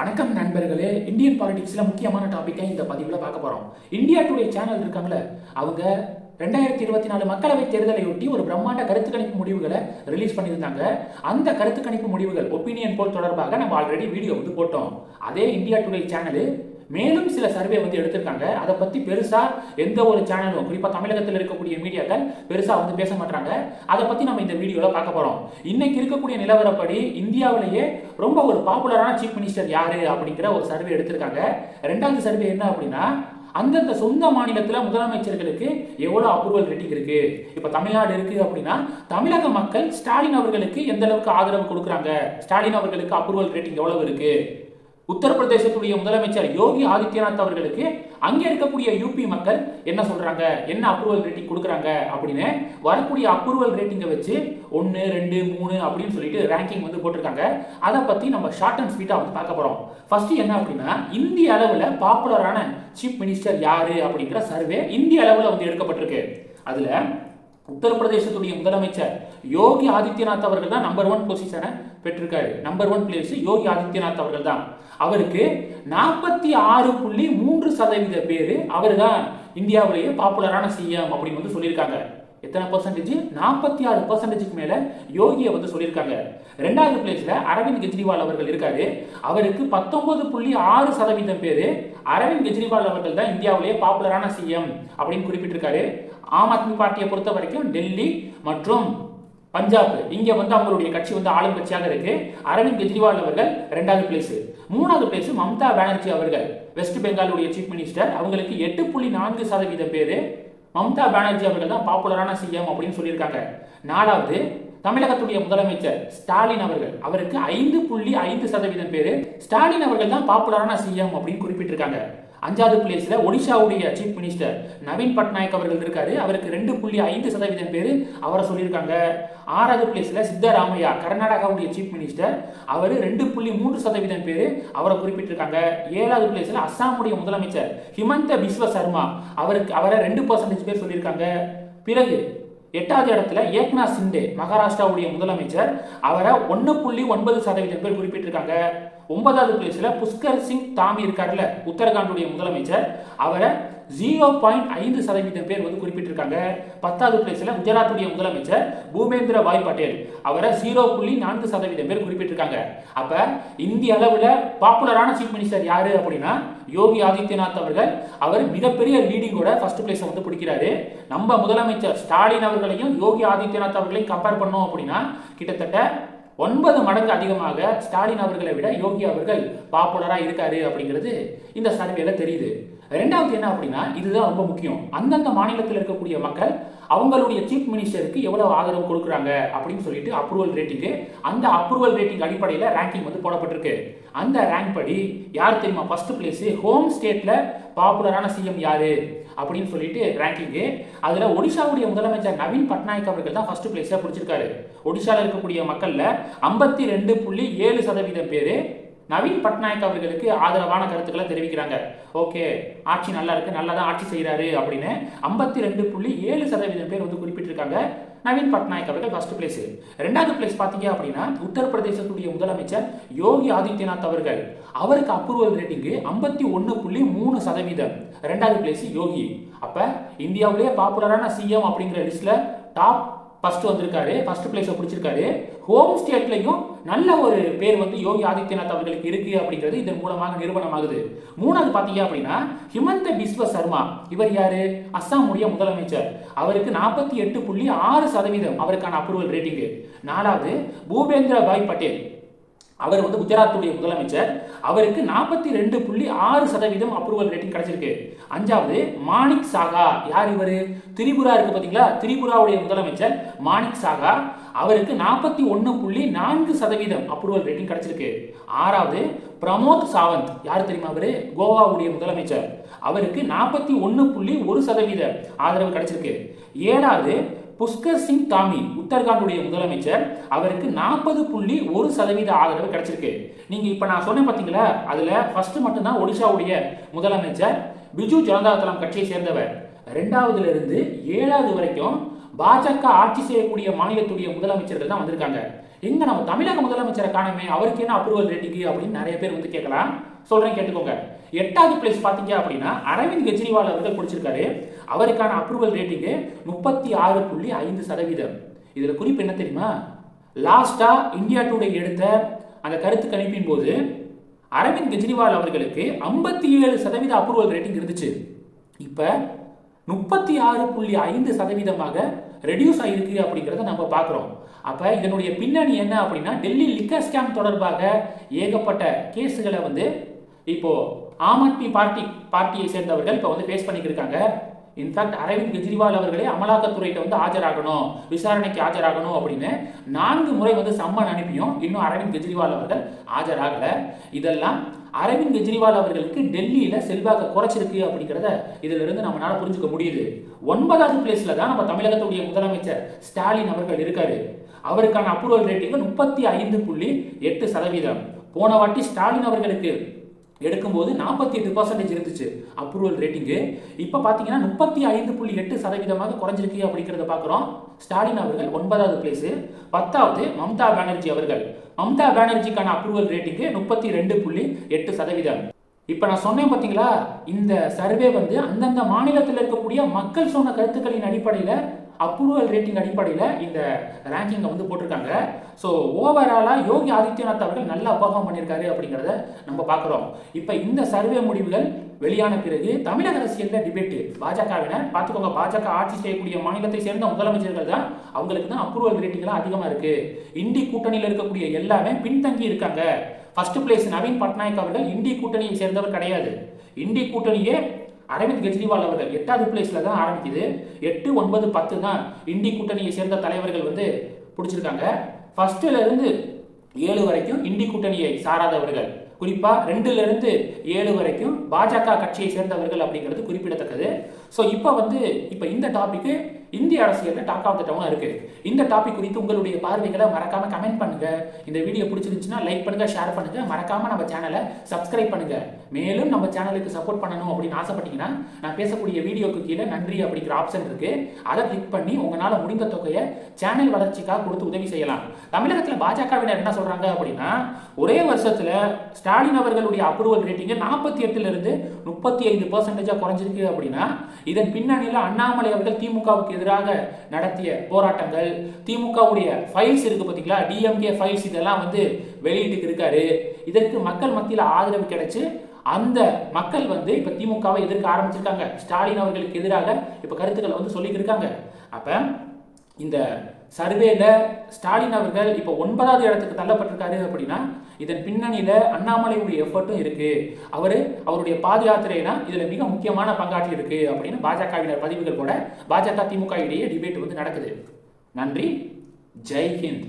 வணக்கம் நண்பர்களே. இந்தியன் பாலிடிக்ஸில் முக்கியமான டாபிக்கை இந்த பதிவில் பார்க்க போகிறோம் இந்தியா டுடே சேனல் இருக்காங்களே அவங்க ரெண்டாயிரத்தி இருபத்தி நாலு மக்களவை தேர்தலையொட்டி ஒரு பிரம்மாண்ட கருத்து கணிப்பு முடிவுகளை ரிலீஸ் பண்ணியிருந்தாங்க. அந்த கருத்து கணிப்பு முடிவுகள் ஒப்பீனியன் போல் தொடர்பாக நம்ம ஆல்ரெடி வீடியோ வந்து போட்டோம். அதே இந்தியா டுடே சேனலு மேலும் சில சர்வே வந்து எடுத்திருக்காங்க. அதை பற்றி பெருசாக எந்த ஒரு சேனலும் குறிப்பாக தமிழகத்தில் இருக்கக்கூடிய மீடியாக்கள் பெருசாக வந்து பேச மாட்டாங்க அதை பற்றி நம்ம இந்த வீடியோவில் பார்க்க போகிறோம் இன்னைக்கு இருக்கக்கூடிய நிலவரப்படி இந்தியாவிலேயே ரொம்ப ஒரு பாப்புலரான சீஃப் மினிஸ்டர் யாரு அப்படிங்கிற ஒரு சர்வே எடுத்திருக்காங்க. ரெண்டாவது சர்வே என்ன அப்படின்னா அந்தந்த சொந்த மாநிலத்தில் முதலமைச்சர்களுக்கு எவ்வளோ அப்ரூவல் ரேட்டிங் இருக்கு? இப்போ தமிழ்நாடு இருக்கு அப்படின்னா தமிழக மக்கள் ஸ்டாலின் அவர்களுக்கு எந்த அளவுக்கு ஆதரவு கொடுக்குறாங்க? ஸ்டாலின் அவர்களுக்கு அப்ரூவல் ரேட்டிங் எவ்வளவு இருக்கு? உத்தரப்பிரதேசத்துடைய முதலமைச்சர் யோகி ஆதித்யநாத் அவர்களுக்கு அங்கே இருக்கக்கூடிய யூபி மக்கள் என்ன சொல்றாங்க? என்ன அப்ரூவல் ரேட்டிங் கொடுக்குறாங்க? அப்படின்னு வரக்கூடிய அப்ரூவல் ரேட்டிங்கை வச்சு ஒன்று ரெண்டு மூணு அப்படின்னு சொல்லிட்டு ரேங்கிங் வந்து போட்டிருக்காங்க. அதை பத்தி நம்ம ஷார்ட் அண்ட் ஸ்வீட்டாக வந்து பார்க்க போறோம். ஃபர்ஸ்ட் என்ன அப்படின்னா இந்திய அளவில் பாப்புலரான சீஃப் மினிஸ்டர் யாரு அப்படிங்கிற சர்வே இந்திய அளவில் வந்து எடுக்கப்பட்டிருக்கு. அதுல உத்தரப்பிரதேசத்துடைய முதலமைச்சர் யோகி ஆதித்யநாத் அவர்கள் தான் நம்பர் ஒன் பொசிஷனை பெற்றிருக்காரு. Number one place Yogi Adityanath அவர்கள் தான். அவருக்கு நாற்பத்தி ஆறு புள்ளி மூன்று சதவீத பேர் அவர் தான் இந்தியாவிலேயே பாப்புலரான சிஎம் அப்படின்னு வந்து சொல்லியிருக்காங்க. எத்தனை பர்சன்டேஜ் நாற்பத்தி ஆறு பர்சன்டேஜுக்கு மேலே யோகியை வந்து சொல்லியிருக்காங்க. ரெண்டாவது பிளேஸில் அரவிந்த் கெஜ்ரிவால் அவர்கள் இருக்காரு. அவருக்கு பத்தொன்பது புள்ளி ஆறு சதவீதம் பேர் அரவிந்த் கெஜ்ரிவால் அவர்கள் தான் இந்தியாவிலேயே பாப்புலரான சிஎம் அப்படின்னு குறிப்பிட்டிருக்காரு. ஆம் ஆத்மி பார்ட்டியை பொறுத்த வரைக்கும் டெல்லி மற்றும் பஞ்சாப் இங்கே வந்து அவங்களுடைய கட்சி வந்து ஆளும் கட்சியாக இருக்கு. அரவிந்த் கெஜ்ரிவால் அவர்கள் ரெண்டாவது பிளேஸ் மூணாவது பிளேஸ் மம்தா பானர்ஜி அவர்கள் வெஸ்ட் பெங்காலுடைய சீஃப் மினிஸ்டர் அவங்களுக்கு எட்டு புள்ளி நான்கு சதவீதம் பேர் மம்தா பானர்ஜி அவர்கள் தான் பாப்புலரான சிஎம் அப்படின்னு சொல்லியிருக்காங்க. நாலாவது தமிழகத்துடைய முதலமைச்சர் ஸ்டாலின் அவர்கள். அவருக்கு ஐந்து புள்ளி ஐந்து சதவீதம் பேர் ஸ்டாலின் அவர்கள் தான் பாப்புலரான சிஎம் அப்படின்னு குறிப்பிட்டிருக்காங்க. அஞ்சாவது பிளேஸில் ஒடிஷாவுடைய சீஃப் மினிஸ்டர் நவீன் பட்நாயக் அவர்கள் இருக்காரு. அவருக்கு ரெண்டு புள்ளி ஐந்து சதவீதம் பேர் அவரை சொல்லியிருக்காங்க. ஆறாவது பிளேஸில் சித்தராமையா கர்நாடகாவுடைய சீஃப் மினிஸ்டர் அவர் ரெண்டு புள்ளி மூன்று சதவீதம் பேர் அவரை குறிப்பிட்டிருக்காங்க. ஏழாவது பிளேஸில் அஸ்ஸாமுடைய முதலமைச்சர் ஹிமந்த பிஸ்வ சர்மா அவருக்கு அவரை ரெண்டு பர்சன்டேஜ் பேர் சொல்லியிருக்காங்க. பிறகு எட்டாவது இடத்துல ஏக்நாத் சிண்டே மகாராஷ்டிராவுடைய முதலமைச்சர் அவரை ஒன்று புள்ளி ஒன்பது சதவீதம் பேர் குறிப்பிட்டிருக்காங்க. ஒன்பதாவது பிளேஸில் புஷ்கர் சிங் தாமி இருக்கார்ல உத்தரகாண்டுடைய முதலமைச்சர். அவரை ஜீரோ பாயிண்ட் ஐந்து சதவீதம் பேர் வந்து குறிப்பிட்டிருக்காங்க. பத்தாவது பிளேஸில் குஜராத்துடைய முதலமைச்சர் பூபேந்திர பாய் பட்டேல். அவரை ஜீரோ புள்ளி நான்கு சதவீதம் பேர் குறிப்பிட்டிருக்காங்க. அப்போ இந்திய அளவில் பாப்புலரான சீஃப் மினிஸ்டர் யார் அப்படின்னா யோகி ஆதித்யநாத் அவர்கள். அவர் மிகப்பெரிய லீடிங்கோட ஃபர்ஸ்ட் பிளேஸை வந்து பிடிக்கிறாரு. நம்ம முதலமைச்சர் ஸ்டாலின் அவர்களையும் யோகி ஆதித்யநாத் அவர்களையும் கம்பேர் பண்ணோம் அப்படின்னா கிட்டத்தட்ட ஒன்பது மடங்கு அதிகமாக ஸ்டாலின் அவர்களை விட யோகி அவர்கள் பாப்புலராக இருக்காரு அப்படிங்கிறது இந்த சர்வேல தெரியுது. ரெண்டாவது என்ன அப்படின்னா இதுதான் ரொம்ப முக்கியம். அந்தந்த மாநிலத்தில் இருக்கக்கூடிய மக்கள் அவங்களுடைய சீஃப் மினிஸ்டருக்கு எவ்வளவு ஆதரவு கொடுக்குறாங்க அப்படின்னு சொல்லிட்டு அப்ரூவல் ரேட்டிங்கு அந்த அப்ரூவல் ரேட்டிங் அடிப்படையில் ரேங்கிங் வந்து போடப்பட்டிருக்கு. அந்த ரேங்க் படி யார் தெரியுமா? ஃபஸ்ட்டு பிளேஸு ஹோம் ஸ்டேட்டில் பாப்புலரான சிஎம் யார்? அப்படின்னு சொல்லிட்டு ரேங்கிங்கு அதில் ஒடிஷாவுடைய முதலமைச்சர் நவீன் பட்நாயக் அவர்கள் தான் ஃபஸ்ட்டு பிளேஸை பிடிச்சிருக்காரு. ஒடிஷாவில் இருக்கக்கூடிய மக்களில் ஐம்பத்தி ரெண்டு புள்ளி ஏழு சதவீதம் பேர் நவீன் பட்நாயக் அவர்களுக்கு ஆதரவான கருத்துக்களை தெரிவிக்கிறாங்க. ஓகே ஆட்சி நல்லா இருக்கு நல்லா தான் ஆட்சி செய்கிறாரு அப்படின்னு ஐம்பத்தி ரெண்டு புள்ளி ஏழு சதவீதம் பேர் வந்து குறிப்பிட்டிருக்காங்க. நவீன் பட்நாயக் அவர்கள் ஃபர்ஸ்ட் பிளேஸ் ரெண்டாவது பிளேஸ் பார்த்தீங்க அப்படின்னா உத்தரப்பிரதேசத்துடைய முதலமைச்சர் யோகி ஆதித்யநாத் அவர்கள். அவருக்கு அப்ரூவல் ரேட்டிங்கு ஐம்பத்தி ஒன்று புள்ளி மூணு சதவீதம். ரெண்டாவது பிளேஸ் யோகி. அப்ப இந்தியாவிலேயே பாப்புலரான சிஎம் அப்படிங்கிற லிஸ்ட்டில் டாப் ஃபர்ஸ்ட் வந்திருக்காரு ஃபர்ஸ்ட் பிளேஸை பிடிச்சிருக்காரு. ஹோம் ஸ்டேட்லையும் நல்ல ஒரு பேர் வந்து யோகி ஆதித்யநாத் அவர்களுக்கு இருக்கு அப்படிங்கிறது இதன் மூலமாக நிறுவனமாகுது மூணாவது பார்த்தீங்க அப்படின்னா ஹிமந்த பிஸ்வ சர்மா. இவர் யாரு? அஸ்ஸாமுடைய முதலமைச்சர். அவருக்கு நாற்பத்தி எட்டு புள்ளி ஆறு சதவீதம் அவருக்கான அப்ரூவல் ரேட்டிங்கு நாலாவது பூபேந்திர பாய் பட்டேல். அவர் வந்து குஜராத்துடைய முதலமைச்சர். அவருக்கு நாற்பத்தி ரெண்டு புள்ளி ஆறு சதவீதம் அப்ரூவல் ரேட்டிங் கிடைச்சிருக்கு. அஞ்சாவது மாணிக் சாகா. யார் இவர்? திரிபுரா இருக்கு பார்த்தீங்களா திரிபுராவுடைய முதலமைச்சர் மாணிக் சாகா. அவருக்கு நாற்பத்தி ஒன்று புள்ளி நான்கு சதவீதம் அப்ரூவல் ரேட்டிங் கிடைச்சிருக்கு. ஆறாவது பிரமோத் சாவந்த். யார் தெரியுமா அவரு? கோவாவுடைய முதலமைச்சர். அவருக்கு நாற்பத்தி ஒன்று புள்ளி ஒரு சதவீத ஆதரவு கிடைச்சிருக்கு. ஏழாவது புஷ்கர் சிங் தாமி உத்தரகாண்டுடைய முதலமைச்சர் அவருக்கு நாற்பது புள்ளி ஒரு சதவீத ஆதரவு கிடைச்சிருக்கு. நீங்கள் இப்போ நான் சொன்னேன் பார்த்தீங்களா அதில் ஃபஸ்ட்டு மட்டும்தான் ஒடிஷாவுடைய முதலமைச்சர் பிஜு ஜனதா தளம் கட்சியை சேர்ந்தவர். ரெண்டாவதுல இருந்து ஏழாவது வரைக்கும் பாஜக ஆட்சி செய்யக்கூடிய மாநிலத்துடைய முதலமைச்சர்கள் தான் வந்திருக்காங்க. எங்க நம்ம தமிழக முதலமைச்சரை காணமே அவருக்கு என்ன அப்ரூவல் ரேட்டிங் அப்படின்னு நிறைய பேர் வந்து கேட்கலாம். சொல்றேன் கேட்டுக்கோங்க. எட்டாவது பிளேஸ் பாத்தீங்க அப்படின்னா அரவிந்த் கெஜ்ரிவால் அவர்கள் பிடிச்சிருக்காரு. அவருக்கான அப்ரூவல் ரேட்டிங்கு முப்பத்தி ஆறு புள்ளி ஐந்து சதவீதம். இதில் குறிப்பு என்ன தெரியுமா? லாஸ்டாக இந்தியா டுடே எடுத்த அந்த கருத்து கணிப்பின் போது அரவிந்த் கெஜ்ரிவால் அவர்களுக்கு ஐம்பத்தி ஏழு சதவீத அப்ரூவல் ரேட்டிங் இருந்துச்சு. இப்போ முப்பத்தி ஆறு புள்ளி ஐந்து சதவீதமாக ரெடியூஸ் ஆகிருக்கு அப்படிங்கிறத நம்ம பார்க்குறோம். அப்போ இதனுடைய பின்னணி என்ன அப்படின்னா டெல்லி லிக்கர் ஸ்கேம் தொடர்பாக ஏகப்பட்ட கேஸுகளை வந்து இப்போது ஆம் ஆத்மி பார்ட்டி பார்ட்டியை சேர்ந்தவர்கள் இப்போ வந்து ஃபேஸ் பண்ணிக்கிருக்காங்க இன்ஃபேக்ட் அரவிந்த் கெஜ்ரிவால் அவர்களே அமலாக்கத்துறையிட்ட வந்து ஆஜராகணும் விசாரணைக்கு ஆஜராகணும் அப்படின்னு நான்கு முறை வந்து சம்மன் அனுப்பியும் இன்னும் அரவிந்த் கெஜ்ரிவால் அவர்கள் ஆஜராகலை. இதெல்லாம் அரவிந்த் கெஜ்ரிவால் அவர்களுக்கு டெல்லியில் செல்வாக்கு குறைச்சிருக்கு அப்படிங்கிறத இதுல இருந்து புரிஞ்சுக்க முடியுது. ஒன்பதாவது பிளேஸில் தான் நம்ம தமிழகத்துடைய முதலமைச்சர் ஸ்டாலின் அவர்கள் இருக்காரு. அவருக்கான அப்ரூவல் ரேட்டிங் முப்பத்தி ஐந்து புள்ளி எட்டு சதவீதம். போன வாட்டி ஸ்டாலின் அவர்களுக்கு எடுக்கும்போது நாற்பத்தி எட்டு பர்சன்டேஜ் இருந்துச்சு அப்ரூவல் ரேட்டிங்கு இப்போ பார்த்தீங்கன்னா முப்பத்தி ஐந்து புள்ளி எட்டு சதவீதமாக குறைஞ்சிருக்கு அப்படிங்கிறத பார்க்குறோம் ஸ்டாலின் அவர்கள் ஒன்பதாவது பிளேஸு பத்தாவது மம்தா பானர்ஜி அவர்கள். மம்தா பானர்ஜிக்கான அப்ரூவல் ரேட்டிங்கு முப்பத்தி ரெண்டு புள்ளி எட்டு சதவீதம். இப்போ நான் சொன்னேன் பார்த்தீங்களா இந்த சர்வே வந்து அந்தந்த மாநிலத்தில் இருக்கக்கூடிய மக்கள் சொன்ன கருத்துக்களின் அடிப்படையில் அப்ரூவல் ரேட்டிங் அடிப்படையில் இந்த ரேங்கிங்கை வந்து போட்டிருக்காங்க. ஸோ ஓவராலாக யோகி ஆதித்யநாத் அவர்கள் நல்லா பர்ஃபார்ம் பண்ணியிருக்காரு அப்படிங்கிறத நம்ம பார்க்குறோம். இப்போ இந்த சர்வே முடிவுகள் வெளியான பிறகு தமிழக அரசியலில் டிபேட்டு பாஜகவினர் பார்த்துக்கோங்க பாஜக ஆட்சி செய்யக்கூடிய மாநிலத்தை சேர்ந்த முதலமைச்சர்கள் தான் அவங்களுக்கு தான் அப்ரூவல் ரேட்டிங்லாம் அதிகமாக இருக்குது இந்தி கூட்டணியில் இருக்கக்கூடிய எல்லாமே பின்தங்கி இருக்காங்க. ஃபர்ஸ்ட் பிளேஸ் நவீன் பட்நாயக் அவர்கள் இந்தி கூட்டணியை சேர்ந்தவர் கிடையாது. இந்தி கூட்டணியே அரவிந்த் கெஜ்ரிவால் அவர்கள் எட்டாவது பிளேஸில் தான் ஆரம்பிக்குது. எட்டு ஒன்பது பத்து தான் இந்தி கூட்டணியை சேர்ந்த தலைவர்கள் வந்து பிடிச்சிருக்காங்க. ஃபஸ்ட்டுலேருந்து ஏழு வரைக்கும் இந்தி கூட்டணியை சாராதவர்கள். குறிப்பாக ரெண்டுலேருந்து ஏழு வரைக்கும் பாஜக கட்சியை சேர்ந்தவர்கள் அப்படிங்கிறது குறிப்பிடத்தக்கது. ஸோ இப்போ வந்து இப்போ இந்த டாப்பிக்கு இந்திய அரசியலில் டாக் ஆஃப் த டவுனாக இருக்குது இந்த டாபிக் குறித்து உங்களுடைய பார்வைகளை மறக்காமல் கமெண்ட் பண்ணுங்க. இந்த வீடியோ பிடிச்சிருந்துச்சுன்னா லைக் பண்ணுங்கள் ஷேர் பண்ணுங்கள் மறக்காமல் நம்ம சேனலை சப்ஸ்கிரைப் பண்ணுங்கள் மேலும் நம்ம சேனலுக்கு சப்போர்ட் பண்ணணும் அப்படின்னு ஆசைப்பட்டீங்கன்னா நான் பேசக்கூடிய வீடியோக்கு கீழே நன்றி அப்படிங்கிற ஆப்ஷன் இருக்குது அதை கிளிக் பண்ணி உங்களால் முடிந்த தொகையை சேனல் வளர்ச்சிக்காக கொடுத்து உதவி செய்யலாம். தமிழகத்தில் பாஜகவினர் என்ன சொல்கிறாங்க அப்படின்னா ஒரே வருஷத்தில் ஸ்டாலின் அவர்களுடைய அப்ரூவல் ரேட்டிங்கை நாற்பத்தி எட்டுலேருந்து முப்பத்தி ஐந்து பர்சன்டேஜாக குறைஞ்சிருக்கு அப்படின்னா இதன் பின்னணியில் அண்ணாமலை அவர்கள் திமுகவுக்கு எதிராக நடத்திய போராட்டங்கள். திமுகவுடைய ஃபைல்ஸ் இருக்கு பார்த்தீங்களா டிஎம்கே ஃபைல்ஸ் இதெல்லாம் வந்து வெளியிட்டு இருக்காரு. இதற்கு மக்கள் மத்தியில் ஆதரவு கிடைச்சு அந்த மக்கள் வந்து இப்போ திமுகவை எதிர்க்க ஆரம்பிச்சிருக்காங்க. ஸ்டாலின் அவர்களுக்கு எதிராக இப்போ கருத்துக்களை வந்து சொல்லிட்டு இருக்காங்க. அப்போ இந்த சர்வேல ஸ்டாலின் அவர்கள் இப்போ ஒன்பதாவது இடத்துக்கு தள்ளப்பட்டிருக்காரு அப்படின்னா இதன் பின்னணியில அண்ணாமலையுடைய எஃபர்ட்டும் இருக்கு. அவரு அவருடைய பாத யாத்திரைனா இதுல மிக முக்கியமான பங்காற்றி இருக்கு அப்படின்னு பாஜகவினர் பதிவுகள் கூட பாஜக திமுக இடையே டிபேட் வந்து நடக்குது. நன்றி. ஜெய்ஹிந்த்